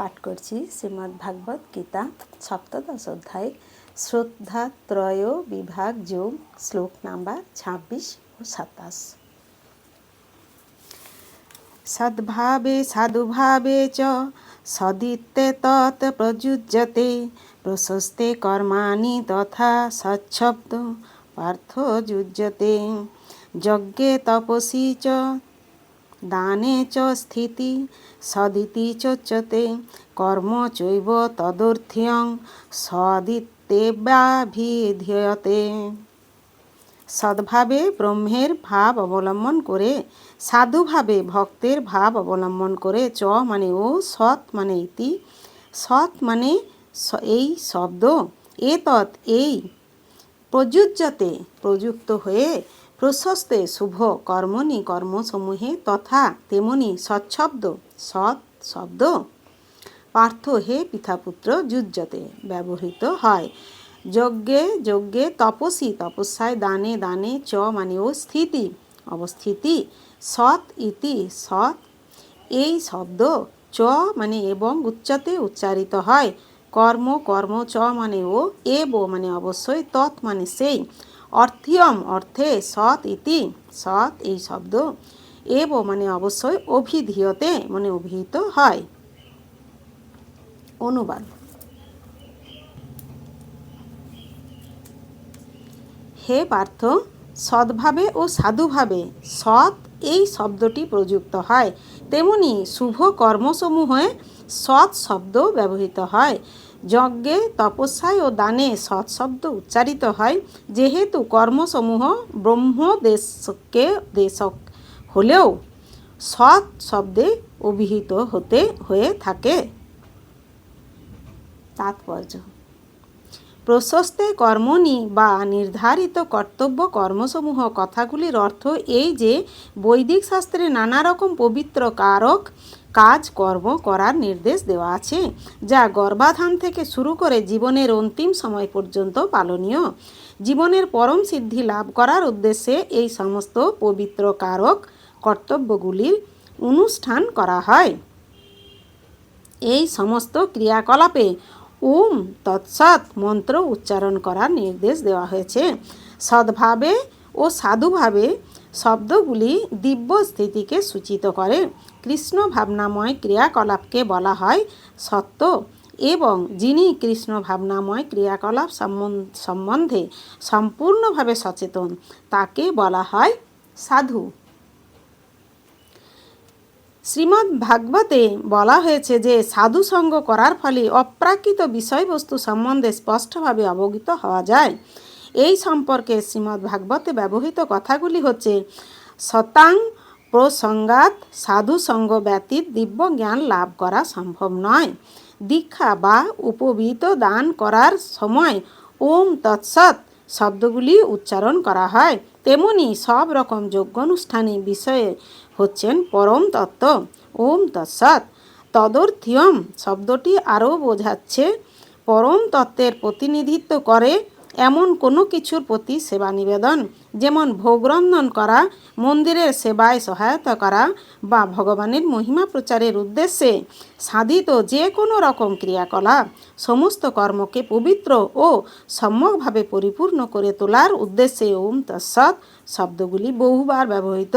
পাঠ করছি শ্রীমদ্ ভাগবত গীতা, সপ্তদশ অধ্যায়, শ্রদ্ধা ত্রয় বিভাগ যোগ, শ্লোক নাম্বার ছাব্বিশ ও সাতাশ। সদ্ভাবে সাধুভাবে চ সদিত্যে তৎ প্রযুজ্যতে, প্রশস্তে কর্মাণি তথা সচ্ছব্দ পার্থ যুজ্যতে, যজ্ঞে তপসী চ দানে চ স্থিতি, সদিতি চোচ্যতে কর্ম চৈব তদর্থ্যং সদিত্যেবাভিধীয়তে সদ্ভাবে ব্রহ্মের ভাব অবলম্বন করে, সাধুভাবে ভক্তের ভাব অবলম্বন করে চ মানে ও, সৎ মানে ইতি, সৎ মানে এই শব্দ, এ তৎ এই প্রযুজ্যতে প্রযুক্ত হয়ে প্রশস্তে শুভ কর্মণি কর্মসমূহে তথা তেমনি সৎশব্দ সৎ শব্দ। পার্থ হে পিতাপুত্র যুজ্যতে ব্যবহৃত হয়। যজ্ঞে যজ্ঞে তপসী, তপস্যায় দানে দানে চ মানে ও স্থিতি অবস্থিতি, সৎ ইতি, সৎ। এই শব্দ চ মানে এবং উচ্চতে উচ্চারিত হয়। কর্ম কর্ম চ মানে ও, এব মানে অবশ্যই, তৎ মানে সেই। অর্থিয়ম, অর্থে সৎ ইতি, সৎ এই শব্দ। এব মানে অবশ্যই অভিধীয়তে মানে অভিহিত হয়। অনুবাদ। হে পার্থ, সৎভাবে ও সাধুভাবে সৎ এই শব্দটি প্রযুক্ত হয়। তেমনি শুভ কর্মসমূহে সৎ শব্দ ব্যবহৃত হয়। যজ্ঞে, তপস্যায় ও দানে সৎশব্দ উচ্চারিত হয়। যেহেতু কর্মসমূহ ব্রহ্ম দেশকে দেশক হলেও সৎ শব্দে অভিহিত হতে, হয়ে থাকে। তাৎপর্য। প্রশস্তে কর্মণি বা নির্ধারিত কর্তব্য কর্মসমূহ কথাগুলির অর্থ এই যে, বৈদিক শাস্ত্রে নানা রকম পবিত্র কারক কাজ কর্ম করার নির্দেশ দেওয়া আছে, যা গর্ভাধান থেকে শুরু করে জীবনের অন্তিম সময় পর্যন্ত পালনীয়। জীবনের পরম সিদ্ধি লাভ করার উদ্দেশ্যে এই সমস্ত পবিত্র কারক কর্তব্যগুলির অনুষ্ঠান করা হয়। এই সমস্ত ক্রিয়াকলাপে ওম তৎসৎ মন্ত্র উচ্চারণ করার নির্দেশ দেওয়া হয়েছে। সদ্ভাবে ও সাধুভাবে শব্দগুলি দিব্য স্থিতিকে সূচিত করে। কৃষ্ণ ভাবনাময় ক্রিয়াকলাপকে বলা হয় সত্য এবং যিনি কৃষ্ণ ভাবনাময় ক্রিয়াকলাপ সম্বন্ধে সম্পূর্ণভাবে সচেতন, তাকে বলা হয় সাধু। শ্রীমদ্ ভাগবতে বলা হয়েছে যে সাধু সঙ্গ করার ফলে অপ্রাকৃত বিষয়বস্তু সম্বন্ধে স্পষ্টভাবে অবগত হওয়া যায়। এই সম্পর্কে শ্রীমদ্ ভাগবতে ব্যবহৃত কথাগুলি হচ্ছে শতাং প্রসঙ্গাত সাধু সঙ্গ ব্যতীত দিব্য জ্ঞান লাভ করা সম্ভব নয়। দীক্ষা বা উপবিত দান করার সময় ওম তৎসৎ শব্দগুলি উচ্চারণ করা হয়। তেমনি সব রকম যোগ্য অনুষ্ঠানে বিষয়ে হচ্ছেন পরম তত্ত্ব। ওম তৎসৎ। তদর্থিয়ম শব্দটি আরও বোঝাচ্ছে, পরম তত্ত্বের প্রতিনিধিত্ব করে এমন কোনো কিছুর প্রতি সেবা নিবেদন, যেমন ভোগরন্ধন করা, মন্দিরের সেবায় সহায়তা করা বা ভগবানের মহিমা প্রচারের উদ্দেশ্যে সাধিত যে কোনো রকম ক্রিয়াকলাপ, সমস্ত কর্মকে পবিত্র ও সম্যকভাবে পরিপূর্ণ করে তোলার উদ্দেশ্যে ওম তৎসৎ শব্দগুলি বহুবার ব্যবহৃত